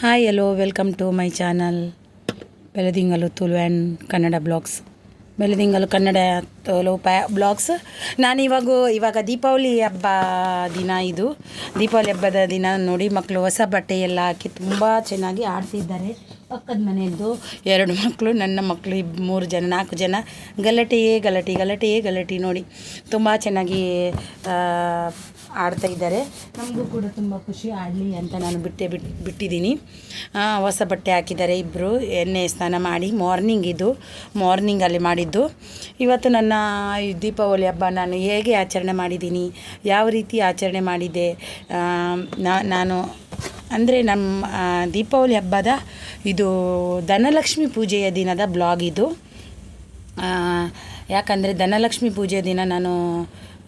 Hi hello welcome to my channel Beladingalu Tulu and Kannada blogs Beladingalu Kannada Tulu ಪ್ಯಾ blogs ನಾನು ಇವಾಗ ಇವಾಗ ದೀಪಾವಳಿ ಹಬ್ಬ ದಿನ ಇದು. ದೀಪಾವಳಿ ಹಬ್ಬದ ದಿನ ನೋಡಿ ಮಕ್ಕಳು ಹೊಸ ಬಟ್ಟೆ ಎಲ್ಲ ಹಾಕಿ ತುಂಬ ಚೆನ್ನಾಗಿ ಆಡ್ತಿದ್ದಾರೆ. ಪಕ್ಕದ ಮನೆಯದ್ದು ಎರಡು ಮಕ್ಕಳು ನನ್ನ ಮಕ್ಕಳು ಇಬ್, ಮೂರು ಜನ, ನಾಲ್ಕು ಜನ. ಗಲಾಟೆಯೇ ಗಲಾಟೆ ಗಲಾಟೆಯೇ ಗಲಾಟೆ ನೋಡಿ. ತುಂಬ ಚೆನ್ನಾಗಿ ಆಡ್ತಾ ಇದ್ದಾರೆ. ನಮಗೂ ಕೂಡ ತುಂಬ ಖುಷಿ ಆಡಲಿ ಅಂತ ನಾನು ಬಿಟ್ಟೆ ಬಿಟ್ಟು ಬಿಟ್ಟಿದ್ದೀನಿ. ಹೊಸ ಬಟ್ಟೆ ಹಾಕಿದ್ದಾರೆ ಇಬ್ಬರು ಎಣ್ಣೆ ಸ್ನಾನ ಮಾಡಿ ಮಾರ್ನಿಂಗ್ ಇದು. ಮಾರ್ನಿಂಗಲ್ಲಿ ಮಾಡಿದ್ದು. ಇವತ್ತು ನನ್ನ ದೀಪಾವಳಿ ಹಬ್ಬ ನಾನು ಹೇಗೆ ಆಚರಣೆ ಮಾಡಿದ್ದೀನಿ, ಯಾವ ರೀತಿ ಆಚರಣೆ ಮಾಡಿದ್ದೆ ನಾನು, ಅಂದರೆ ನಮ್ಮ ದೀಪಾವಳಿ ಹಬ್ಬದ ಇದು ಧನಲಕ್ಷ್ಮಿ ಪೂಜೆಯ ದಿನದ ಬ್ಲಾಗ್ ಇದು. ಯಾಕಂದರೆ ಧನಲಕ್ಷ್ಮಿ ಪೂಜೆಯ ದಿನ ನಾನು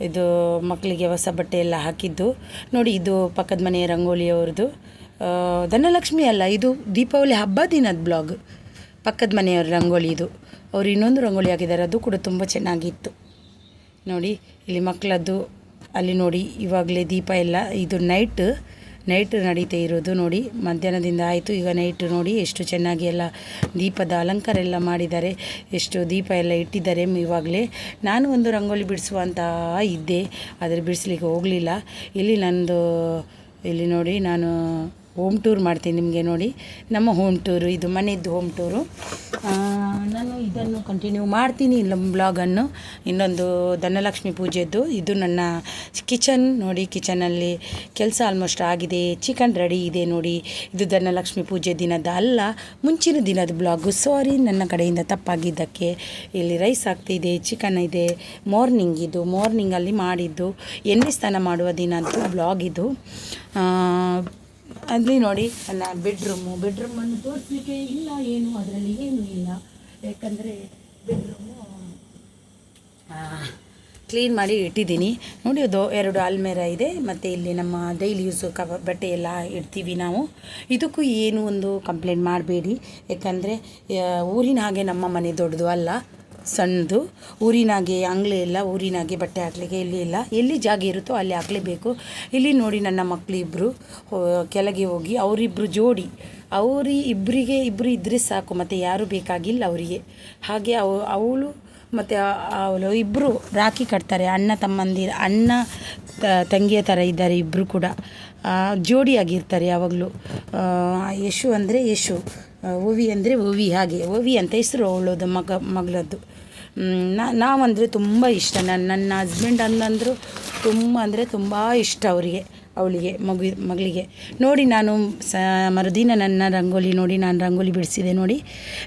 ಇದು ಮಕ್ಕಳಿಗೆ ಹೊಸ ಬಟ್ಟೆ ಎಲ್ಲ ಹಾಕಿದ್ದು. ನೋಡಿ ಇದು ಪಕ್ಕದ ಮನೆಯ ರಂಗೋಲಿಯವ್ರದ್ದು. ಧನಲಕ್ಷ್ಮಿ ಅಲ್ಲ, ಇದು ದೀಪಾವಳಿ ಹಬ್ಬ ದಿನದ ಬ್ಲಾಗ್. ಪಕ್ಕದ ಮನೆಯವ್ರ ರಂಗೋಲಿ ಇದು. ಅವ್ರು ಇನ್ನೊಂದು ರಂಗೋಲಿ ಹಾಕಿದ್ದಾರೆ, ಅದು ಕೂಡ ತುಂಬ ಚೆನ್ನಾಗಿತ್ತು. ನೋಡಿ, ಇಲ್ಲಿ ಮಕ್ಕಳದ್ದು, ಅಲ್ಲಿ ನೋಡಿ, ಇವಾಗಲೇ ದೀಪ ಎಲ್ಲ, ಇದು ನೈಟ್ ನೈಟ್ ನಡೀತಾ ಇರೋದು ನೋಡಿ. ಮಧ್ಯಾಹ್ನದಿಂದ ಆಯಿತು. ಈಗ ನೈಟ್ ನೋಡಿ ಎಷ್ಟು ಚೆನ್ನಾಗಿ ಎಲ್ಲ ದೀಪದ ಅಲಂಕಾರ ಎಲ್ಲ ಮಾಡಿದ್ದಾರೆ. ಎಷ್ಟು ದೀಪ ಎಲ್ಲ ಇಟ್ಟಿದ್ದಾರೆ ಇವಾಗಲೇ. ನಾನು ಒಂದು ರಂಗೋಲಿ ಬಿಡಿಸುವಂತ ಇದ್ದೆ. ಆದರೆ ಬಿಡಿಸ್ಲಿಕ್ಕೆ ಹೋಗಲಿಲ್ಲ. ಇಲ್ಲಿ ನಂದು, ಇಲ್ಲಿ ನೋಡಿ ನಾನು ಹೋಮ್ ಟೂರ್ ಮಾಡ್ತೀನಿ ನಿಮಗೆ ನೋಡಿ. ನಮ್ಮ ಹೋಮ್ ಟೂರು, ಇದು ಮನೆಯದ್ದು ಹೋಮ್ ಟೂರು. ನಾನು ಇದನ್ನು ಕಂಟಿನ್ಯೂ ಮಾಡ್ತೀನಿ ಇಲ್ಲ ಬ್ಲಾಗನ್ನು ಇನ್ನೊಂದು ಧನಲಕ್ಷ್ಮಿ ಪೂಜೆದ್ದು. ಇದು ನನ್ನ ಕಿಚನ್ ನೋಡಿ ಕಿಚನಲ್ಲಿ ಕೆಲಸ ಆಲ್ಮೋಸ್ಟ್ ಆಗಿದೆ. ಚಿಕನ್ ರೆಡಿ ಇದೆ ನೋಡಿ. ಇದು ಧನಲಕ್ಷ್ಮಿ ಪೂಜೆ ದಿನದ ಅಲ್ಲ, ಮುಂಚಿನ ದಿನದ ಬ್ಲಾಗು ಸಾರಿ ನನ್ನ ಕಡೆಯಿಂದ ತಪ್ಪಾಗಿದ್ದಕ್ಕೆ. ಇಲ್ಲಿ ರೈಸ್ ಆಗ್ತಿದೆ ಚಿಕನ್ ಇದೆ. ಮಾರ್ನಿಂಗ್ ಇದು ಮಾರ್ನಿಂಗಲ್ಲಿ ಮಾಡಿದ್ದು. ಎಣ್ಣೆ ಸ್ನಾನ ಮಾಡುವ ದಿನದ್ದು ಬ್ಲಾಗ್ ಇದು. ಅಲ್ಲಿ ನೋಡಿ ನನ್ನ ಬೆಡ್ರೂಮು ಬೆಡ್ರೂಮನ್ನು ತೋರಿಸ್ಲಿಕ್ಕೆ ಇಲ್ಲ, ಏನು, ಅದರಲ್ಲಿ ಏನು ಇಲ್ಲ. ಯಾಕಂದರೆ ಬೆಡ್ರೂಮು ಕ್ಲೀನ್ ಮಾಡಿ ಇಟ್ಟಿದ್ದೀನಿ. ನೋಡಿ, ಅದು ಎರಡು ಆಲ್ಮೇರ ಇದೆ, ಮತ್ತು ಇಲ್ಲಿ ನಮ್ಮ ಡೈಲಿ ಯೂಸ್ ಕಬ, ಬಟ್ಟೆ ಎಲ್ಲ ಇಡ್ತೀವಿ ನಾವು. ಇದಕ್ಕೂ ಏನು ಒಂದು ಕಂಪ್ಲೇಂಟ್ ಮಾಡಬೇಡಿ. ಯಾಕಂದರೆ ಊರಿನ ಹಾಗೆ ನಮ್ಮ ಮನೆ ದೊಡ್ಡದು ಅಲ್ಲ. ಸಣ್ಣದು. ಊರಿನಾಗೆ ಅಂಗ್ಲೆ ಇಲ್ಲ, ಊರಿನಾಗೆ ಬಟ್ಟೆ ಹಾಕ್ಲಿಕ್ಕೆ ಇಲ್ಲಿ ಇಲ್ಲ. ಎಲ್ಲಿ ಜಾಗ ಇರುತ್ತೋ ಅಲ್ಲಿ ಹಾಕ್ಲೇಬೇಕು. ಇಲ್ಲಿ ನೋಡಿ ನನ್ನ ಮಕ್ಕಳಿಬ್ಬರು ಕೆಳಗೆ ಹೋಗಿ ಅವರಿಬ್ಬರು ಜೋಡಿ. ಅವರಿ ಇಬ್ಬರಿಗೆ ಇಬ್ಬರು ಇದ್ದರೆ ಸಾಕು, ಮತ್ತು ಯಾರು ಬೇಕಾಗಿಲ್ಲ ಅವರಿಗೆ. ಹಾಗೆ ಅವ, ಅವಳು ಮತ್ತು ಅವಳು ಇಬ್ಬರು ರಾಖಿ ಕಟ್ತಾರೆ. ಅಣ್ಣ ತಮ್ಮಂದಿರ ಅಣ್ಣ ತಂಗಿಯ ಥರ ಇದ್ದಾರೆ ಇಬ್ಬರು ಕೂಡ. ಜೋಡಿಯಾಗಿರ್ತಾರೆ ಯಾವಾಗಲೂ. ಯಶು ಅಂದರೆ ಯಶು. ಓವಿ ಅಂದರೆ ಓವಿ, ಹಾಗೆ. ಓವಿ ಅಂತ ಹೆಸರು ಅವಳದು ಮಗ, ಮಗಳದ್ದು. ನಾವಂದರೆ ತುಂಬ ಇಷ್ಟ. ನನ್ನ ನನ್ನ ಹಸ್ಬೆಂಡ್ ಅನ್ನಂದ್ರು ತುಂಬ ಅಂದರೆ ತುಂಬ ಇಷ್ಟ ಅವರಿಗೆ, ಅವಳಿಗೆ, ಮಗು, ಮಗಳಿಗೆ. ನೋಡಿ ನಾನು ಸ, ಮರುದಿನ ನನ್ನ ರಂಗೋಲಿ ನೋಡಿ, ನಾನು ರಂಗೋಲಿ ಬಿಡಿಸಿದೆ ನೋಡಿ.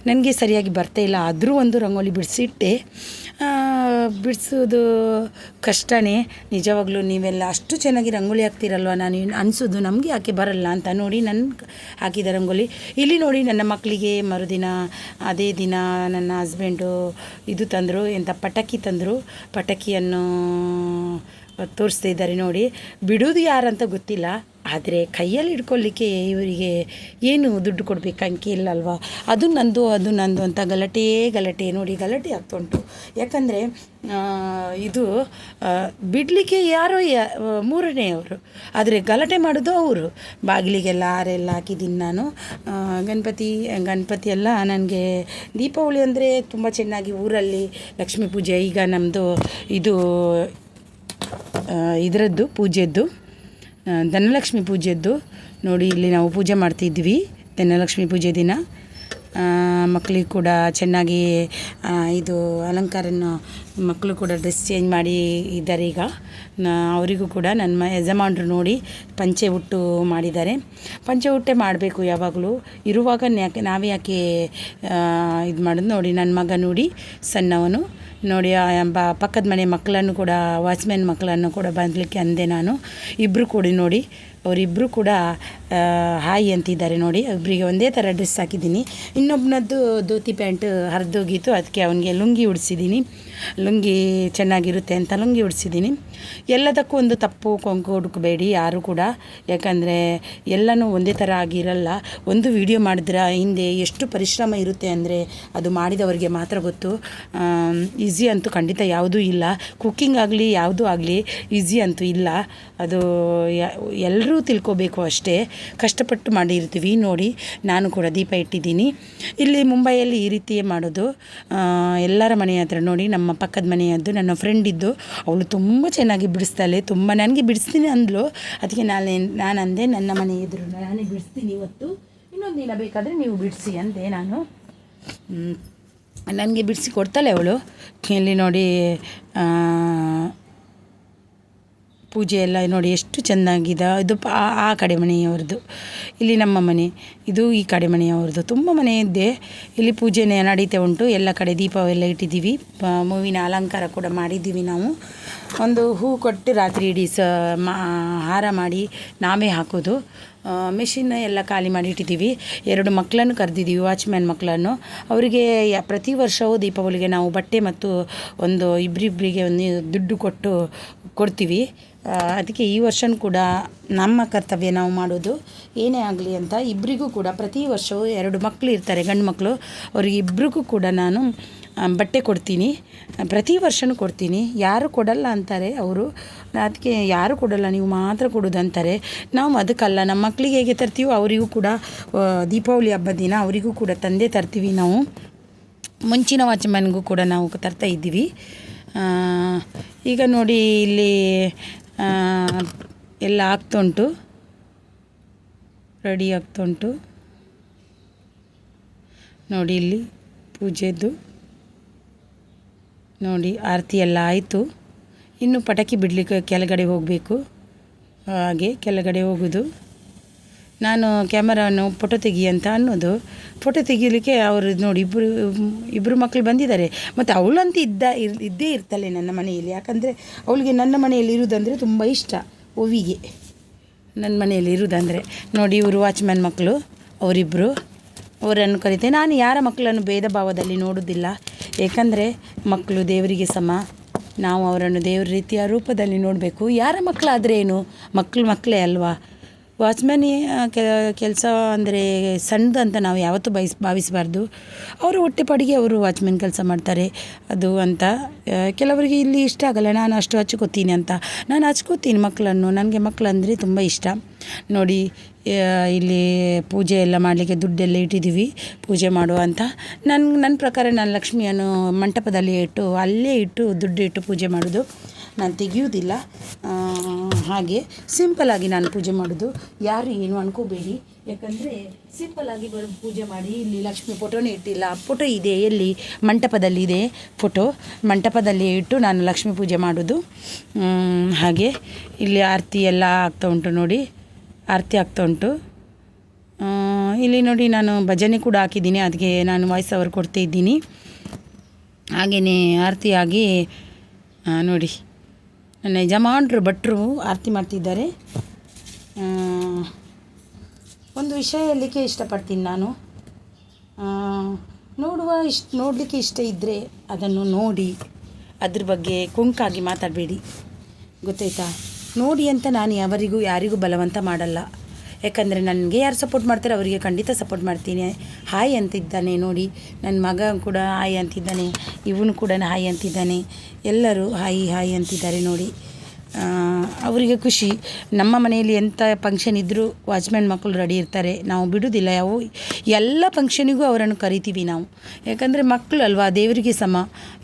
ನನಗೆ ಸರಿಯಾಗಿ ಬರ್ತಾ ಇಲ್ಲ. ಆದರೂ ಒಂದು ರಂಗೋಲಿ ಬಿಡಿಸಿಟ್ಟೆ. ಬಿಡಿಸೋದು ಕಷ್ಟನೇ. ನಿಜವಾಗ್ಲೂ ನೀವೆಲ್ಲ ಅಷ್ಟು ಚೆನ್ನಾಗಿ ರಂಗೋಲಿ ಹಾಕ್ತಿರಲ್ವ? ನಾನು ಅನಿಸೋದು ನಮಗೆ ಯಾಕೆ ಬರಲ್ಲ ಅಂತ ನೋಡಿ ನನ್ನ ಹಾಕಿದ ರಂಗೋಲಿ. ಇಲ್ಲಿ ನೋಡಿ ನನ್ನ ಮಕ್ಕಳಿಗೆ ಮರುದಿನ, ಅದೇ ದಿನ ನನ್ನ ಹಸ್ಬೆಂಡು ಇದು ತಂದರು ಎಂಥ ಪಟಾಕಿ ತಂದರು. ಪಟಾಕಿಯನ್ನು ತೋರಿಸ್ತಾ ಇದ್ದಾರೆ ನೋಡಿ. ಬಿಡೋದು ಯಾರಂತ ಗೊತ್ತಿಲ್ಲ. ಆದರೆ ಕೈಯಲ್ಲಿ ಹಿಡ್ಕೊಳ್ಳಿಕ್ಕೆ ಇವರಿಗೆ ಏನು ದುಡ್ಡು ಕೊಡಬೇಕು ಅಂಕೆ ಇಲ್ಲಲ್ವಾ? ಅದು ನಂದು ಅದು ನಂದು ಅಂತ ಗಲಾಟೆ ಗಲಾಟೆ ನೋಡಿ ಗಲಾಟೆ ಆಗ್ತಾ ಉಂಟು. ಯಾಕಂದರೆ ಇದು ಬಿಡಲಿಕ್ಕೆ ಯಾರೋ ಯ ಮೂರನೆಯವರು. ಆದರೆ ಗಲಾಟೆ ಮಾಡೋದು ಅವರು. ಬಾಗಿಲಿಗೆಲ್ಲ ಆರೆಲ್ಲ ಹಾಕಿದ್ದೀನಿ ನಾನು. ಗಣಪತಿ ಗಣಪತಿ ಎಲ್ಲ ನನಗೆ ದೀಪಾವಳಿ ಅಂದರೆ ತುಂಬ ಚೆನ್ನಾಗಿ ಊರಲ್ಲಿ ಲಕ್ಷ್ಮೀ ಪೂಜೆ, ಈಗ ನಮ್ಮದು ಇದು ಇದರದ್ದು, ಪೂಜೆದ್ದು. ಧನಲಕ್ಷ್ಮಿ ಪೂಜೆದ್ದು. ನೋಡಿ, ಇಲ್ಲಿ ನಾವು ಪೂಜೆ ಮಾಡ್ತಿದ್ವಿ, ಧನಲಕ್ಷ್ಮಿ ಪೂಜೆ ದಿನ. ಮಕ್ಕಳಿಗೆ ಕೂಡ ಚೆನ್ನಾಗಿ ಇದು ಅಲಂಕಾರನ ಮಕ್ಕಳು ಕೂಡ ಡ್ರೆಸ್ ಚೇಂಜ್ ಮಾಡಿ ಇದ್ದಾರೆ ಈಗ. ಅವರಿಗೂ ಕೂಡ ನನ್ನ ಮ, ಯಜಮಾನ್ರು ನೋಡಿ ಪಂಚೆ ಹುಟ್ಟು ಮಾಡಿದ್ದಾರೆ. ಪಂಚೆ ಹುಟ್ಟೆ ಮಾಡಬೇಕು ಯಾವಾಗಲೂ. ಇರುವಾಗ ಯಾಕೆ ನಾವೇ ಯಾಕೆ ಇದು ಮಾಡೋದು ನೋಡಿ ನನ್ನ ಮಗ ನೋಡಿ, ಸಣ್ಣವನು. ನೋಡಿ, ಆ ಪಕ್ಕದ ಮನೆ ಮಕ್ಕಳನ್ನು ಕೂಡ, ವಾಚ್ಮ್ಯಾನ್ ಮಕ್ಕಳನ್ನು ಕೂಡ ಬಂದಲಿಕ್ಕೆ ಅಂದೆ ನಾನು. ಇಬ್ಬರು ಕೂಡ ನೋಡಿ ಅವರಿಬ್ಬರು ಕೂಡ ಹಾಯ್ ಅಂತಿದ್ದಾರೆ ನೋಡಿ. ಒಬ್ಬರಿಗೆ ಒಂದೇ ಥರ ಡ್ರೆಸ್ ಹಾಕಿದ್ದೀನಿ. ಇನ್ನೊಬ್ಬನದ್ದು ಧೋತಿ ಪ್ಯಾಂಟ್ ಹರಿದೋಗಿತ್ತು, ಅದಕ್ಕೆ ಅವನಿಗೆ ಲುಂಗಿ ಉಡಿಸಿದ್ದೀನಿ. ಲುಂಗಿ ಚೆನ್ನಾಗಿರುತ್ತೆ ಅಂತ ಲುಂಗಿ ಉಡಿಸಿದ್ದೀನಿ. ಎಲ್ಲದಕ್ಕೂ ಒಂದು ತಪ್ಪು ಕೊಂಕು ಹುಡುಕಬೇಡಿ ಯಾರು ಕೂಡ. ಯಾಕಂದರೆ ಎಲ್ಲನೂ ಒಂದೇ ಥರ ಆಗಿರಲ್ಲ. ಒಂದು ವಿಡಿಯೋ ಮಾಡಿದ್ರೆ ಹಿಂದೆ ಎಷ್ಟು ಪರಿಶ್ರಮ ಇರುತ್ತೆ ಅಂದರೆ ಅದು ಮಾಡಿದವರಿಗೆ ಮಾತ್ರ ಗೊತ್ತು. ಈಸಿ ಅಂತೂ ಖಂಡಿತ ಯಾವುದೂ ಇಲ್ಲ. ಕುಕ್ಕಿಂಗ್ ಆಗಲಿ, ಯಾವುದೂ ಆಗಲಿ ಈಸಿ ಅಂತೂ ಇಲ್ಲ. ಅದು ಎಲ್ಲರೂ ತಿಳ್ಕೋಬೇಕು ಅಷ್ಟೇ. ಕಷ್ಟಪಟ್ಟು ಮಾಡಿರ್ತೀವಿ. ನೋಡಿ, ನಾನು ಕೂಡ ದೀಪ ಇಟ್ಟಿದ್ದೀನಿ. ಇಲ್ಲಿ ಮುಂಬೈಯಲ್ಲಿ ಈ ರೀತಿಯೇ ಮಾಡೋದು. ಎಲ್ಲರ ಮನೆ ಹತ್ರ ನೋಡಿ ನಮ್ಮ ಪಕ್ಕದ ಮನೆಯದ್ದು, ನನ್ನ ಫ್ರೆಂಡ್ ಇದ್ದು, ಅವಳು ತುಂಬ ಚೆನ್ನಾಗಿ ಬಿಡಿಸ್ತಾಳೆ, ತುಂಬ ನನಗೆ ಬಿಡಿಸ್ತೀನಿ ಅಂದಳು ಅದಕ್ಕೆ ನಾನು ನಾನು ಅಂದೆ ನನ್ನ ಮನೆ ಎದುರು ನಾನೇ ಬಿಡಿಸ್ತೀನಿ ಇವತ್ತು ಇನ್ನೊಂದು ದಿನ ಬೇಕಾದರೆ ನೀವು ಬಿಡಿಸಿ ಅಂದೆ ನಾನು. ನನಗೆ ಬಿಡಿಸಿ ಕೊಡ್ತಾಳೆ ಅವಳು. ಇಲ್ಲಿ ನೋಡಿ ಪೂಜೆ ಎಲ್ಲ ನೋಡಿ ಎಷ್ಟು ಚೆಂದಾಗಿದೆ ಇದು ಆ- ಕಡೆ ಮನೆಯವ್ರದ್ದು. ಇಲ್ಲಿ ನಮ್ಮ ಮನೆ, ಇದು ಈ ಕಡೆ ಮನೆಯವ್ರದ್ದು. ತುಂಬ ಮನೆ ಇದ್ದೆ ಇಲ್ಲಿ ಪೂಜೆನೇ ನಡೀತಾ ಉಂಟು. ಎಲ್ಲ ಕಡೆ ದೀಪವೆಲ್ಲ ಇಟ್ಟಿದ್ದೀವಿ. ಮೂವಿನ ಅಲಂಕಾರ ಕೂಡ ಮಾಡಿದ್ದೀವಿ ನಾವು. ಒಂದು ಹೂ ಕೊಟ್ಟು ರಾತ್ರಿ ಇಡೀ ಸ, ಮಾ, ಹಾರ ಮಾಡಿ ನಾವೇ ಹಾಕೋದು. ಮೆಷಿನ್ ಎಲ್ಲ ಖಾಲಿ ಮಾಡಿ ಇಟ್ಟಿದ್ದೀವಿ. ಎರಡು ಮಕ್ಕಳನ್ನು ಕರೆದಿದ್ದೀವಿ ವಾಚ್ಮ್ಯಾನ್ ಮಕ್ಕಳನ್ನು. ಅವರಿಗೆ ಪ್ರತಿ ವರ್ಷವೂ ದೀಪಾವಳಿಗೆ ನಾವು ಬಟ್ಟೆ ಮತ್ತು ಒಂದು ಇಬ್ಬರಿಬ್ಬರಿಗೆ ಒಂದು ದುಡ್ಡು ಕೊಟ್ಟು ಕೊಡ್ತೀವಿ. ಅದಕ್ಕೆ ಈ ವರ್ಷವೂ ಕೂಡ ನಮ್ಮ ಕರ್ತವ್ಯ ನಾವು ಮಾಡೋದು ಏನೇ ಆಗಲಿ ಅಂತ. ಇಬ್ಬರಿಗೂ ಕೂಡ ಪ್ರತಿ ವರ್ಷವೂ ಎರಡು ಮಕ್ಕಳು ಇರ್ತಾರೆ, ಗಂಡು ಮಕ್ಕಳು ಅವರಿಗೆ ಇಬ್ಬರಿಗೂ ಕೂಡ ನಾನು ಬಟ್ಟೆ ಕೊಡ್ತೀನಿ. ಪ್ರತಿ ವರ್ಷವೂ ಕೊಡ್ತೀನಿ. ಯಾರು ಕೊಡಲ್ಲ ಅಂತಾರೆ ಅವರು. ಅದಕ್ಕೆ ಯಾರು ಕೊಡಲ್ಲ, ನೀವು ಮಾತ್ರ ಕೊಡೋದು ಅಂತಾರೆ. ನಾವು ಅದಕ್ಕಲ್ಲ, ನಮ್ಮ ಮಕ್ಕಳಿಗೆ ಹೇಗೆ ತರ್ತೀವೋ ಅವರಿಗೂ ಕೂಡ ದೀಪಾವಳಿ ಹಬ್ಬದ ದಿನ ಅವರಿಗೂ ಕೂಡ ತಂದೆ ತರ್ತೀವಿ ನಾವು. ಮುಂಚಿನ ವಾಚ್ಮ್ಯಾನ್ಗೂ ಕೂಡ ನಾವು ತರ್ತಾ ಇದ್ದೀವಿ. ಈಗ ನೋಡಿ ಇಲ್ಲಿ ಎಲ್ಲ ಆಗ್ತಾ ರೆಡಿ ಆಗ್ತಾ ನೋಡಿ ಇಲ್ಲಿ ಪೂಜೆದು. ನೋಡಿ, ಆರತಿ ಎಲ್ಲ ಆಯಿತು. ಇನ್ನು ಪಟಾಕಿ ಬಿಡಲಿಕ್ಕೆ ಕೆಳಗಡೆ ಹೋಗಬೇಕು. ಹಾಗೆ ಕೆಳಗಡೆ ಹೋಗೋದು. ನಾನು ಕ್ಯಾಮರಾವನ್ನು ಫೋಟೋ ತೆಗಿ ಅಂತ ಅನ್ನೋದು. ಫೋಟೋ ತೆಗೀಲಿಕ್ಕೆ ಅವರು ನೋಡಿ ಇಬ್ಬರು ಇಬ್ಬರು ಮಕ್ಕಳು ಬಂದಿದ್ದಾರೆ. ಮತ್ತು ಅವಳಂತೂ ಇದ್ದ, ಇರ್, ಇದ್ದೇ ಇರ್ತಾಳೆ ನನ್ನ ಮನೆಯಲ್ಲಿ. ಯಾಕಂದರೆ ಅವಳಿಗೆ ನನ್ನ ಮನೆಯಲ್ಲಿ ಇರುವುದಂದರೆ ತುಂಬ ಇಷ್ಟ ಓವಿಗೆ ನನ್ನ ಮನೆಯಲ್ಲಿ ಇರುವುದಂದರೆ ನೋಡಿ ಇವರು ವಾಚ್ಮ್ಯಾನ್ ಮಕ್ಕಳು ಅವರಿಬ್ಬರು ಅವರನ್ನು ಕರಿತೆ. ನಾನು ಯಾರ ಮಕ್ಕಳನ್ನು ಭೇದ ಭಾವದಲ್ಲಿ ನೋಡೋದಿಲ್ಲ. ಏಕೆಂದರೆ ಮಕ್ಕಳು ದೇವರಿಗೆ ಸಮ. ನಾವು ಅವರನ್ನು ದೇವರ ರೀತಿಯ ರೂಪದಲ್ಲಿ ನೋಡಬೇಕು. ಯಾರ ಮಕ್ಕಳಾದರೆ ಏನು? ಮಕ್ಕಳು ಮಕ್ಕಳೇ ಅಲ್ವಾ? ವಾಚ್ಮ್ಯಾನ್ ಕೆಲಸ ಅಂದರೆ ಸಣ್ಣದು ಅಂತ ನಾವು ಯಾವತ್ತೂ ಬಯಸ್, ಭಾವಿಸಬಾರ್ದು. ಅವರು ಹೊಟ್ಟೆಪಾಡಿಗೆ ಅವರು ವಾಚ್ಮ್ಯಾನ್ ಕೆಲಸ ಮಾಡ್ತಾರೆ. ಅದು ಅಂತ. ಕೆಲವರಿಗೆ ಇಲ್ಲಿ ಇಷ್ಟ ಆಗಲ್ಲ. ನಾನು ಅಷ್ಟು ಹಚ್ಕೋತೀನಿ ಅಂತ. ನಾನು ಹಚ್ಕೋತೀನಿ ಮಕ್ಕಳನ್ನು. ನನಗೆ ಮಕ್ಕಳಂದರೆ ತುಂಬ ಇಷ್ಟ. ನೋಡಿ ಇಲ್ಲಿ ಪೂಜೆ ಎಲ್ಲ ಮಾಡಲಿಕ್ಕೆ ದುಡ್ಡೆಲ್ಲ ಇಟ್ಟಿದ್ದೀವಿ ಪೂಜೆ ಮಾಡುವಂತ ನನ್ನ ನನ್ನ ಪ್ರಕಾರ ನಾನು ಲಕ್ಷ್ಮಿಯನ್ನು ಮಂಟಪದಲ್ಲಿ ಇಟ್ಟು ಅಲ್ಲೇ ಇಟ್ಟು ದುಡ್ಡು ಇಟ್ಟು ಪೂಜೆ ಮಾಡೋದು. ನಾನು ತೆಗೆಯುವುದಿಲ್ಲ. ಆ, ಹಾಗೆ ಸಿಂಪಲಾಗಿ ನಾನು ಪೂಜೆ ಮಾಡೋದು. ಯಾರು ಏನು ಅನ್ಕೋಬೇಡಿ. ಯಾಕಂದರೆ ಸಿಂಪಲಾಗಿ ಬರೋ ಪೂಜೆ ಮಾಡಿ ಇಲ್ಲಿ ಲಕ್ಷ್ಮಿ ಫೋಟೋನೇ ಇಟ್ಟಿಲ್ಲ. ಫೋಟೋ ಇದೆ ಎಲ್ಲಿ? ಮಂಟಪದಲ್ಲಿ ಇದೆ ಫೋಟೋ. ಮಂಟಪದಲ್ಲಿ ಇಟ್ಟು ನಾನು ಲಕ್ಷ್ಮಿ ಪೂಜೆ ಮಾಡೋದು. ಹಾಗೆ ಇಲ್ಲಿ ಆರತಿ ಎಲ್ಲ ಆಗ್ತಾ ಉಂಟು ನೋಡಿ. ಆರತಿ ಆಗ್ತಾ ಉಂಟು. ಇಲ್ಲಿ ನೋಡಿ ನಾನು ಭಜನೆ ಕೂಡ ಹಾಕಿದ್ದೀನಿ ಅದಕ್ಕೆ ನಾನು ವಾಯ್ಸ್ ಓವರ್ ಕೊಡ್ತಾ ಇದ್ದೀನಿ. ಹಾಗೆಯೇ ಆರತಿಯಾಗಿ ನೋಡಿ. ನನ್ನ ಯಜಮಾನ್ರು ಭಟ್ರು ಆರತಿ ಮಾಡ್ತಿದ್ದಾರೆ. ಒಂದು ವಿಷಯ ಹೇಳಲಿಕ್ಕೆ ಇಷ್ಟಪಡ್ತೀನಿ ನಾನು. ನೋಡುವ ಇಷ್ಟ ನೋಡಲಿಕ್ಕೆ ಇಷ್ಟ ಇದ್ದರೆ ಅದನ್ನು ನೋಡಿ, ಅದ್ರ ಬಗ್ಗೆ ಕುಂಕಾಗಿ ಮಾತಾಡಬೇಡಿ. ಗೊತ್ತಾಯ್ತಾ? ನೋಡಿ ಅಂತ ನಾನು ಯಾವರಿಗೂ, ಯಾರಿಗೂ ಬಲವಂತ ಮಾಡಲ್ಲ. ಯಾಕಂದರೆ ನನಗೆ ಯಾರು ಸಪೋರ್ಟ್ ಮಾಡ್ತಾರೆ ಅವರಿಗೆ ಖಂಡಿತ ಸಪೋರ್ಟ್ ಮಾಡ್ತೀನಿ. ಹಾಯ್ ಅಂತಿದ್ದಾನೆ ನೋಡಿ. ನನ್ನ ಮಗ ಕೂಡ ಹಾಯ್ ಅಂತಿದ್ದಾನೆ. ಇವನು ಕೂಡ ಹಾಯ್ ಅಂತಿದ್ದಾನೆ. ಎಲ್ಲರೂ ಹಾಯ್ ಹಾಯ್ ಅಂತಿದ್ದಾರೆ ನೋಡಿ. ಅವರಿಗೆ ಖುಷಿ. ನಮ್ಮ ಮನೆಯಲ್ಲಿ ಎಂಥ ಫಂಕ್ಷನ್ ಇದ್ದರೂ ವಾಚ್ಮ್ಯಾನ್ ಮಕ್ಕಳು ರೆಡಿ ಇರ್ತಾರೆ. ನಾವು ಬಿಡೋದಿಲ್ಲ. ಯಾವ, ಎಲ್ಲ ಫಂಕ್ಷನಿಗೂ ಅವರನ್ನು ಕರಿತೀವಿ ನಾವು. ಯಾಕಂದರೆ ಮಕ್ಕಳು ಅಲ್ವಾ, ದೇವರಿಗೆ ಸಮ.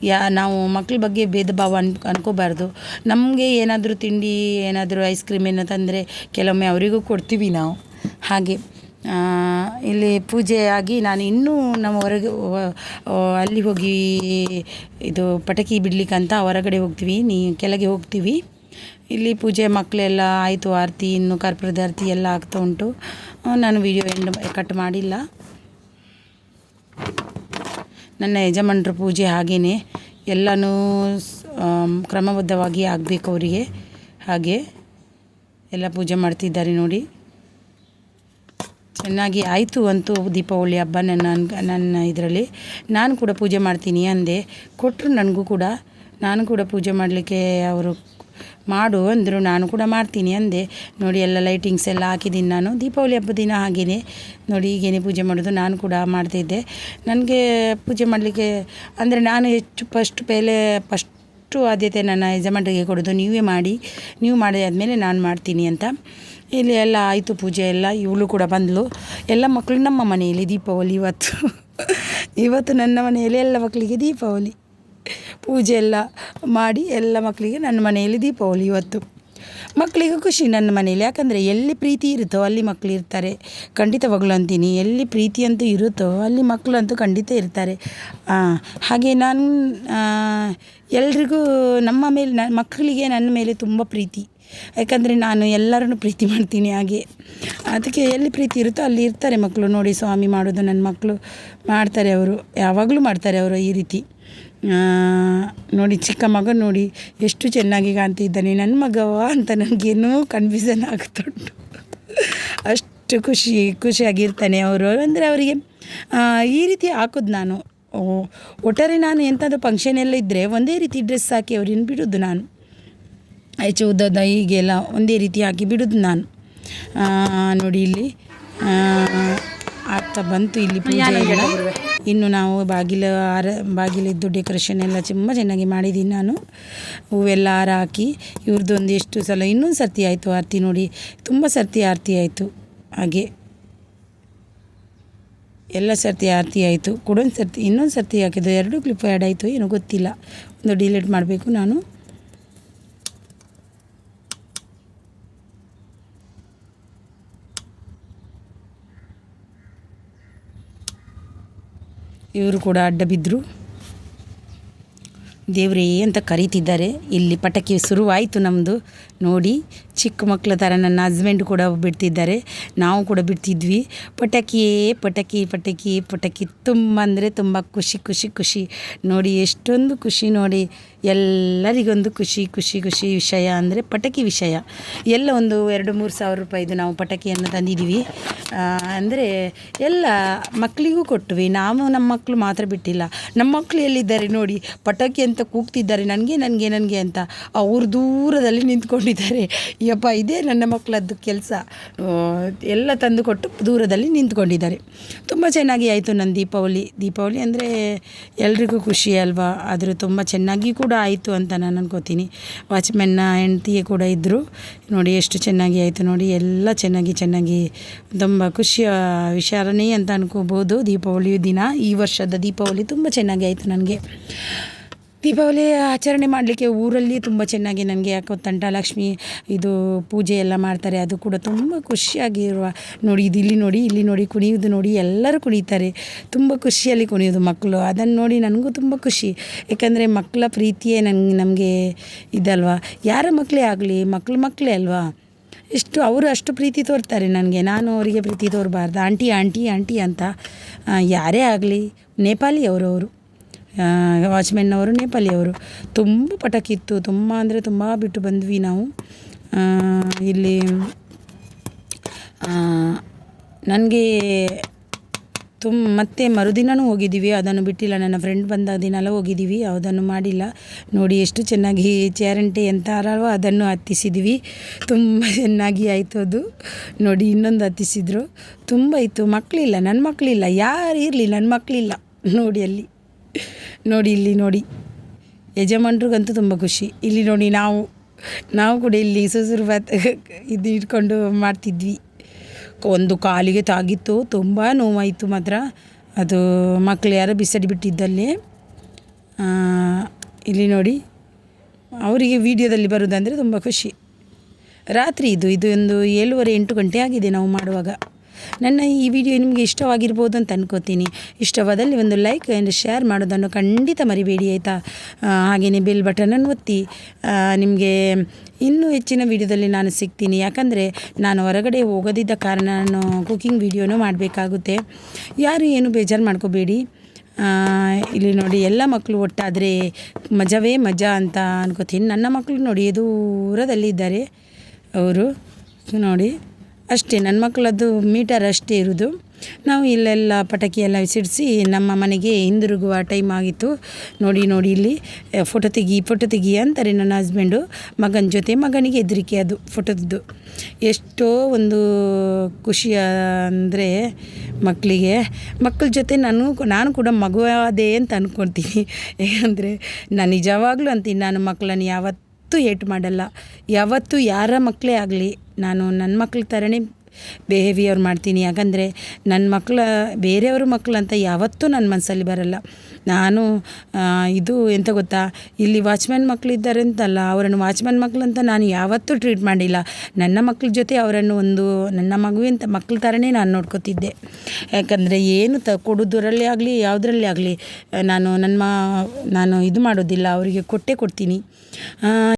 ಯಾ, ನಾವು ಮಕ್ಕಳ ಬಗ್ಗೆ ಭೇದ ಭಾವ ಅನ್, ಅನ್ಕೋಬಾರ್ದು. ನಮಗೆ ಏನಾದರೂ ತಿಂಡಿ, ಏನಾದರೂ ಐಸ್ ಕ್ರೀಮ್ ಏನು ತಂದರೆ ಕೆಲವೊಮ್ಮೆ ಅವರಿಗೂ ಕೊಡ್ತೀವಿ ನಾವು. ಹಾಗೆ ಇಲ್ಲಿ ಪೂಜೆ ಆಗಿ ನಾನು ಇನ್ನೂ ನಮ್ಮ ಹೊರಗೆ ಅಲ್ಲಿ ಹೋಗಿ ಇದು ಪಟಾಕಿ ಬಿಡ್ಲಿಕ್ಕಂತ ಹೊರಗಡೆ ಹೋಗ್ತೀವಿ. ನೀ, ಕೆಳಗೆ ಹೋಗ್ತೀವಿ. ಇಲ್ಲಿ ಪೂಜೆ ಮಕ್ಕಳೆಲ್ಲ ಆಯಿತು, ಆರತಿ, ಇನ್ನು ಕರ್ಪೂರದ ಆರತಿ ಎಲ್ಲ ಆಗ್ತಾ ಉಂಟು. ನಾನು ವಿಡಿಯೋ ಎಂಡ್ ಕಟ್ ಮಾಡಿಲ್ಲ. ನನ್ನ ಯಜಮಾನರ ಪೂಜೆ ಹಾಗೆಯೇ ಎಲ್ಲನೂ ಕ್ರಮಬದ್ಧವಾಗಿ ಆಗಬೇಕು ಅವರಿಗೆ. ಹಾಗೆ ಎಲ್ಲ ಪೂಜೆ ಮಾಡ್ತಿದ್ದಾರೆ ನೋಡಿ. ಚೆನ್ನಾಗಿ ಆಯಿತು ಅಂತೂ ದೀಪಾವಳಿ ಹಬ್ಬ ನನ್ನ ನನ್ನ ಇದರಲ್ಲಿ. ನಾನು ಕೂಡ ಪೂಜೆ ಮಾಡ್ತೀನಿ ಅಂದೆ. ಕೊಟ್ಟರು ನನಗೂ ಕೂಡ. ನಾನು ಕೂಡ ಪೂಜೆ ಮಾಡಲಿಕ್ಕೆ ಅವರು ಮಾಡು ಅಂದರು ನಾನು ಕೂಡ ಮಾಡ್ತೀನಿ ಅಂದೆ. ನೋಡಿ ಎಲ್ಲ ಲೈಟಿಂಗ್ಸ್ ಎಲ್ಲ ಹಾಕಿದ್ದೀನಿ ನಾನು. ದೀಪಾವಳಿ ಹಬ್ಬದ ದಿನ ಹಾಗೆಯೇ ನೋಡಿ ಹೀಗೇನೆ ಪೂಜೆ ಮಾಡೋದು ನಾನು ಕೂಡ ಮಾಡ್ತಿದ್ದೆ ನನಗೆ ಪೂಜೆ ಮಾಡಲಿಕ್ಕೆ ಅಂದರೆ ನಾನು ಹೆಚ್ಚು ಫಸ್ಟ್ ಪೇಲೆ ಫಸ್ಟು ಆದ್ಯತೆ ನನ್ನ ಯಜಮಾನ್ರಿಗೆ ಕೊಡೋದು. ನೀವೇ ಮಾಡಿ. ನೀವು ಮಾಡಿ ಆದಮೇಲೆ ನಾನು ಮಾಡ್ತೀನಿ ಅಂತ. ಇಲ್ಲಿ ಎಲ್ಲ ಆಯಿತು ಪೂಜೆ ಎಲ್ಲ. ಇವಳು ಕೂಡ ಬಂದಳು ಎಲ್ಲ ಮಕ್ಕಳು ನಮ್ಮ ಮನೆಯಲ್ಲಿ ದೀಪಾವಳಿ ಇವತ್ತು. ಇವತ್ತು ನನ್ನ ಮನೆಯಲ್ಲಿ ಎಲ್ಲ ಮಕ್ಕಳಿಗೆ ದೀಪಾವಳಿ. ಪೂಜೆ ಎಲ್ಲ ಮಾಡಿ ಎಲ್ಲ ಮಕ್ಕಳಿಗೆ ನನ್ನ ಮನೆಯಲ್ಲಿ ದೀಪಾವಳಿ ಇವತ್ತು. ಮಕ್ಕಳಿಗೆ ಖುಷಿ ನನ್ನ ಮನೆಯಲ್ಲಿ. ಯಾಕಂದರೆ ಎಲ್ಲಿ ಪ್ರೀತಿ ಇರುತ್ತೋ ಅಲ್ಲಿ ಮಕ್ಕಳು ಇರ್ತಾರೆ. ಖಂಡಿತವಾಗ್ಲೂ ಅಂತೀನಿ ಎಲ್ಲಿ ಪ್ರೀತಿ ಅಂತೂ ಇರುತ್ತೋ ಅಲ್ಲಿ ಮಕ್ಕಳು ಅಂತೂ ಖಂಡಿತ ಇರ್ತಾರೆ. ಹಾಗೆ ನಾನು ಎಲ್ರಿಗೂ ನಮ್ಮ ಮೇಲೆ ನನ್ನ ಮಕ್ಕಳಿಗೆ ನನ್ನ ಮೇಲೆ ತುಂಬ ಪ್ರೀತಿ. ಯಾಕಂದರೆ ನಾನು ಎಲ್ಲರನ್ನು ಪ್ರೀತಿ ಮಾಡ್ತೀನಿ ಹಾಗೆ. ಅದಕ್ಕೆ ಎಲ್ಲಿ ಪ್ರೀತಿ ಇರುತ್ತೋ ಅಲ್ಲಿ ಇರ್ತಾರೆ ಮಕ್ಕಳು. ನೋಡಿ, ಸ್ವಾಮಿ ಮಾಡೋದು ನನ್ನ ಮಕ್ಕಳು. ಮಾಡ್ತಾರೆ ಅವರು. ಯಾವಾಗಲೂ ಮಾಡ್ತಾರೆ ಅವರು ಈ ರೀತಿ. ನೋಡಿ ಚಿಕ್ಕ ಮಗ ನೋಡಿ ಎಷ್ಟು ಚೆನ್ನಾಗಿ ಕಾಣ್ತಿದ್ದಾನೆ. ನನ್ನ ಮಗವ ಅಂತ ನನಗೇನೋ ಕನ್ಫ್ಯೂಸನ್ ಆಗ್ತುಂಟು ಅಷ್ಟು ಖುಷಿ, ಖುಷಿಯಾಗಿರ್ತಾನೆ ಅವರು. ಅಂದರೆ ಅವರಿಗೆ ಈ ರೀತಿ ಹಾಕೋದು ನಾನು. ಒಟ್ಟಾರೆ ನಾನು ಎಂಥದ್ದು ಫಂಕ್ಷನ್ ಎಲ್ಲ ಇದ್ದರೆ ಒಂದೇ ರೀತಿ ಡ್ರೆಸ್ ಹಾಕಿ ಅವ್ರನ್ನ ಬಿಡೋದು ನಾನು. ಆಯ್ತು ಉದ್ದದ ಹೀಗೆಲ್ಲ ಒಂದೇ ರೀತಿ ಹಾಕಿ ಬಿಡೋದು ನಾನು. ನೋಡಿ ಇಲ್ಲಿ. ಆಗ್ತಾ ಬಂತು ಇಲ್ಲಿ ಪೂಜೆ ಎಲ್ಲ ಇನ್ನು ನಾವು ಬಾಗಿಲು ಹಾರ ಬಾಗಿಲಿದ್ದು ಡೆಕೋರೇಷನ್ ಎಲ್ಲ ತುಂಬ ಚೆನ್ನಾಗಿ ಮಾಡಿದ್ದೀನಿ ನಾನು. ಹೂವೆಲ್ಲ ಹಾರ ಹಾಕಿ ಇವ್ರದ್ದೊಂದು ಎಷ್ಟು ಸಲ ಇನ್ನೊಂದು ಸರ್ತಿ ಆಯಿತು ಆರತಿ ನೋಡಿ. ತುಂಬ ಸರ್ತಿ ಆರತಿ ಆಯಿತು. ಹಾಗೆ. ಎಲ್ಲ ಸರ್ತಿ ಆರತಿ ಆಯಿತು. ಕೊಡೊಂದು ಸರ್ತಿ ಇನ್ನೊಂದು ಸರ್ತಿ ಹಾಕಿದ್ದು ಎರಡು ಕ್ಲಿಪ್ ಆ್ಯಡ್ ಆಯಿತು ಏನೋ ಗೊತ್ತಿಲ್ಲ. ಒಂದು ಡಿಲೀಟ್ ಮಾಡಬೇಕು ನಾನು. ಇವರು ಕೂಡ ಅಡ್ಡ ಬಿದ್ದರು ದೇವರೇ ಅಂತ ಕರೀತಿದ್ದಾರೆ. ಇಲ್ಲಿ ಪಟಾಕಿ ಶುರುವಾಯಿತು ನಮ್ಮದು ನೋಡಿ, ಚಿಕ್ಕ ಮಕ್ಕಳ ಥರ ನನ್ನ ಹಸ್ಬೆಂಡ್ ಕೂಡ ಬಿಡ್ತಿದ್ದಾರೆ. ನಾವು ಕೂಡ ಬಿಡ್ತಿದ್ವಿ. ಪಟಾಕಿಯೇ, ಪಟಾಕಿ ಪಟಾಕಿ ಪಟಾಕಿ. ತುಂಬ ಅಂದರೆ ತುಂಬ ಖುಷಿ ಖುಷಿ ಖುಷಿ. ನೋಡಿ, ಎಷ್ಟೊಂದು ಖುಷಿ ನೋಡಿ. ಎಲ್ಲರಿಗೊಂದು ಖುಷಿ ಖುಷಿ ಖುಷಿ ವಿಷಯ ಅಂದರೆ ಪಟಾಕಿ ವಿಷಯ. ಎಲ್ಲ ಒಂದು ಎರಡು ಮೂರು ಸಾವಿರ ರೂಪಾಯಿದು ನಾವು ಪಟಾಕಿಯನ್ನು ತಂದಿದ್ದೀವಿ. ಅಂದರೆ ಎಲ್ಲ ಮಕ್ಕಳಿಗೂ ಕೊಟ್ವಿ. ನಾವು ನಮ್ಮ ಮಕ್ಕಳು ಮಾತ್ರ ಬಿಟ್ಟಿಲ್ಲ. ನಮ್ಮ ಮಕ್ಕಳು ಎಲ್ಲಿದ್ದಾರೆ ನೋಡಿ, ಪಟಾಕಿ ಅಂತ ಕೂಗ್ತಿದ್ದಾರೆ. ನನಗೆ ನನಗೆ ನನಗೆ ಅಂತ ಅವ್ರು ದೂರದಲ್ಲಿ ನಿಂತ್ಕೊಂಡಿದ್ದಾರೆ. ಯಪ್ಪ, ಇದೇ ನನ್ನ ಮಕ್ಕಳದ್ದು ಕೆಲಸ. ಎಲ್ಲ ತಂದು ಕೊಟ್ಟು ದೂರದಲ್ಲಿ ನಿಂತ್ಕೊಂಡಿದ್ದಾರೆ. ತುಂಬ ಚೆನ್ನಾಗಿ ಆಯಿತು ನನ್ನ ದೀಪಾವಳಿ. ದೀಪಾವಳಿ ಅಂದರೆ ಎಲ್ರಿಗೂ ಖುಷಿ ಅಲ್ವಾ? ಆದರೂ ತುಂಬ ಚೆನ್ನಾಗಿ ಕೂಡ ಆಯಿತು ಅಂತ ನಾನು ಅನ್ಕೋತೀನಿ ವಾಚ್ಮೆನ್ನ ಹೆಂಡ್ತಿಯೇ ಕೂಡ ಇದ್ದರು ನೋಡಿ ಎಷ್ಟು ಚೆನ್ನಾಗಿ ಆಯಿತು ನೋಡಿ. ಎಲ್ಲ ಚೆನ್ನಾಗಿ ಚೆನ್ನಾಗಿ ತುಂಬ ಖುಷಿಯ ವಿಚಾರನೇ ಅಂತ ಅನ್ಕೋಬೋದು ದೀಪಾವಳಿ ದಿನ. ಈ ವರ್ಷದ ದೀಪಾವಳಿ ತುಂಬ ಚೆನ್ನಾಗಿ ಆಯಿತು ನನಗೆ. ದೀಪಾವಳಿ ಆಚರಣೆ ಮಾಡಲಿಕ್ಕೆ ಊರಲ್ಲಿ ತುಂಬ ಚೆನ್ನಾಗಿ ನನಗೆ ಯಾಕೋ ತಂಟಾಲಕ್ಷ್ಮಿ ಲಕ್ಷ್ಮಿ ಇದು ಪೂಜೆ ಎಲ್ಲ ಮಾಡ್ತಾರೆ. ಅದು ಕೂಡ ತುಂಬ ಖುಷಿಯಾಗಿರುವ ನೋಡಿ, ಇದು ಇಲ್ಲಿ ನೋಡಿ ಇಲ್ಲಿ ನೋಡಿ ಕುಣಿಯೋದು ನೋಡಿ, ಎಲ್ಲರೂ ಕುಣಿತಾರೆ. ತುಂಬ ಖುಷಿಯಲ್ಲಿ ಕುಣಿಯೋದು ಮಕ್ಕಳು. ಅದನ್ನು ನೋಡಿ ನನಗೂ ತುಂಬ ಖುಷಿ. ಯಾಕಂದರೆ ಮಕ್ಕಳ ಪ್ರೀತಿಯೇ ನಂಗೆ ನಮಗೆ ಇದಲ್ವಾ? ಯಾರ ಮಕ್ಕಳೇ ಆಗಲಿ ಮಕ್ಕಳು ಮಕ್ಕಳೇ ಅಲ್ವಾ? ಎಷ್ಟು, ಅವರು ಅಷ್ಟು ಪ್ರೀತಿ ತೋರ್ತಾರೆ ನನಗೆ. ನಾನು ಅವರಿಗೆ ಪ್ರೀತಿ ತೋರಬಾರ್ದು. ಆಂಟಿ ಆಂಟಿ ಆಂಟಿ ಅಂತ ಯಾರೇ ಆಗಲಿ ನೇಪಾಲಿ ಅವರವರು. ವಾಚ್ಮೆನ್ನವರು ನೇಪಾಲಿಯವರು ತುಂಬ ಪಟಾಕಿ ಇತ್ತು ತುಂಬ ಅಂದರೆ ತುಂಬ ಬಿಟ್ಟು ಬಂದ್ವಿ ನಾವು. ಇಲ್ಲಿ ನನಗೆ ತುಂಬ ಮತ್ತೆ ಮರುದಿನವೂ ಹೋಗಿದ್ದೀವಿ. ಅದನ್ನು ಬಿಟ್ಟಿಲ್ಲ. ನನ್ನ ಫ್ರೆಂಡ್ ಬಂದ ದಿನಲ್ಲ ಹೋಗಿದ್ದೀವಿ. ಅದನ್ನು ಮಾಡಿಲ್ಲ. ನೋಡಿ, ಎಷ್ಟು ಚೆನ್ನಾಗಿ ಚೇರಂಟೆ ಅಂತಾರಲ್ವ ಅದನ್ನು ಹತ್ತಿಸಿದ್ವಿ ತುಂಬ ಚೆನ್ನಾಗಿ ಆಯಿತು ಅದು. ನೋಡಿ, ಇನ್ನೊಂದು ಹತ್ತಿಸಿದ್ರು. ತುಂಬ ಇತ್ತು. ಮಕ್ಕಳಿಲ್ಲ ನನ್ನ ಮಕ್ಕಳಿಲ್ಲ ಯಾರು ಇರಲಿ? ನನ್ನ ಮಕ್ಕಳಿಲ್ಲ ನೋಡಿ ಅಲ್ಲಿ. ನೋಡಿ, ಇಲ್ಲಿ ನೋಡಿ. ಯಜಮಾನ್ರಿಗಂತೂ ತುಂಬ ಖುಷಿ. ಇಲ್ಲಿ ನೋಡಿ ನಾವು ನಾವು ಕೂಡ ಇಲ್ಲಿ ಸುಸುರು ಬಾತ್ ಇದು ಇಟ್ಕೊಂಡು ಮಾಡ್ತಿದ್ವಿ. ಒಂದು ಕಾಲಿಗೆ ತಾಗಿತ್ತು, ತುಂಬ ನೋವಾಯಿತು ಮಾತ್ರ. ಅದು ಮಕ್ಕಳು ಯಾರೋ ಬಿಸಾಡಿ ಬಿಟ್ಟಿದ್ದಲ್ಲಿ. ಇಲ್ಲಿ ನೋಡಿ, ಅವರಿಗೆ ವೀಡಿಯೋದಲ್ಲಿ ಬರೋದಂದರೆ ತುಂಬ ಖುಷಿ. ರಾತ್ರಿ ಇದು ಇದು ಒಂದು ಏಳುವರೆ ಎಂಟು ಗಂಟೆ ಆಗಿದೆ ನಾವು ಮಾಡುವಾಗ. ನನ್ನ ಈ ವಿಡಿಯೋ ನಿಮಗೆ ಇಷ್ಟವಾಗಿರ್ಬೋದು ಅಂತ ಅನ್ಕೋತೀನಿ. ಇಷ್ಟವಾದಲ್ಲಿ ಒಂದು ಲೈಕ್ ಆ್ಯಂಡ್ ಶೇರ್ ಮಾಡೋದನ್ನು ಖಂಡಿತ ಮರಿಬೇಡಿ, ಆಯಿತಾ? ಹಾಗೆಯೇ ಬಿಲ್ ಬಟನನ್ನು ಒತ್ತಿ. ನಿಮಗೆ ಇನ್ನೂ ಹೆಚ್ಚಿನ ವಿಡಿಯೋದಲ್ಲಿ ನಾನು ಸಿಗ್ತೀನಿ. ಯಾಕಂದರೆ ನಾನು ಹೊರಗಡೆ ಹೋಗೋದಿದ್ದ ಕಾರಣ ನಾನು ಕುಕ್ಕಿಂಗ್ ವಿಡಿಯೋನೂ ಮಾಡಬೇಕಾಗುತ್ತೆ. ಯಾರು ಏನು ಬೇಜಾರು ಮಾಡ್ಕೋಬೇಡಿ. ಇಲ್ಲಿ ನೋಡಿ ಎಲ್ಲ ಮಕ್ಕಳು ಒಟ್ಟಾದರೆ ಮಜವೇ ಮಜಾ ಅಂತ ಅನ್ಕೋತೀನಿ. ನನ್ನ ಮಕ್ಕಳು ನೋಡಿ ದೂರದಲ್ಲಿದ್ದಾರೆ. ಅವರು ನೋಡಿ. ಅಷ್ಟೇ ನನ್ನ ಮಕ್ಕಳದ್ದು ಮೀಟರ್ ಅಷ್ಟೇ ಇರೋದು. ನಾವು ಇಲ್ಲೆಲ್ಲ ಪಟಾಕಿ ಎಲ್ಲ ಸಿಡಿಸಿ ನಮ್ಮ ಮನೆಗೆ ಹಿಂದಿರುಗುವ ಟೈಮ್ ಆಗಿತ್ತು. ನೋಡಿ ನೋಡಿ ಇಲ್ಲಿ ಫೋಟೋ ತೆಗಿ ಫೋಟೋ ತೆಗಿ ಅಂತಾರೆ ನನ್ನ ಹಸ್ಬೆಂಡು ಮಗನ ಜೊತೆ ಮಗನಿಗೆ ಹೆದರಿಕೆ ಅದು ಫೋಟೋದ್ದು ಎಷ್ಟೋ ಒಂದು ಖುಷಿ ಅಂದರೆ ಮಕ್ಕಳಿಗೆ ಮಕ್ಕಳ ಜೊತೆ ನಾನು ನಾನು ಕೂಡ ಮಗುವಾದೆ ಅಂತ ಅಂದ್ಕೊಳ್ತೀನಿ ಯಾಕಂದರೆ ನಾನು ನಿಜವಾಗ್ಲೂ ಅಂತೀನಿ, ನಾನು ಮಕ್ಕಳನ್ನು ಯಾವತ್ತೂ ಏಟು ಮಾಡಲ್ಲ. ಯಾವತ್ತೂ ಯಾರ ಮಕ್ಕಳೇ ಆಗಲಿ. ನಾನು ನನ್ನ ಮಕ್ಳ ಥರನೇ ಬಿಹೇವಿಯರ್ ಮಾಡ್ತೀನಿ. ಯಾಕಂದರೆ ನನ್ನ ಮಕ್ಕಳ ಬೇರೆಯವ್ರ ಮಕ್ಕಳು ಅಂತ ಯಾವತ್ತೂ ನನ್ನ ಮನಸ್ಸಲ್ಲಿ ಬರಲ್ಲ. ನಾನು ಇದು ಎಂತ ಗೊತ್ತಾ? ಇಲ್ಲಿ ವಾಚ್ಮ್ಯಾನ್ ಮಕ್ಕಳಿದ್ದಾರೆ ಅಂತಲ್ಲ, ಅವರನ್ನು ವಾಚ್ಮ್ಯಾನ್ ಮಕ್ಕಳು ಅಂತ ನಾನು ಯಾವತ್ತೂ ಟ್ರೀಟ್ ಮಾಡಿಲ್ಲ. ನನ್ನ ಮಕ್ಕಳ ಜೊತೆ ಅವರನ್ನು ಒಂದು, ನನ್ನ ಮಗುವಿಂತ ಮಕ್ಕಳ ಥರನೇ ನಾನು ನೋಡ್ಕೋತಿದ್ದೆ. ಯಾಕಂದರೆ ಏನು ತ, ಕೊಡೋದರಲ್ಲಿ ಆಗಲಿ, ಯಾವುದ್ರಲ್ಲಿ ಆಗಲಿ, ನಾನು ನನ್ನ ನಾನು ಇದು ಮಾಡೋದಿಲ್ಲ, ಅವರಿಗೆ ಕೊಟ್ಟೇ ಕೊಡ್ತೀನಿ.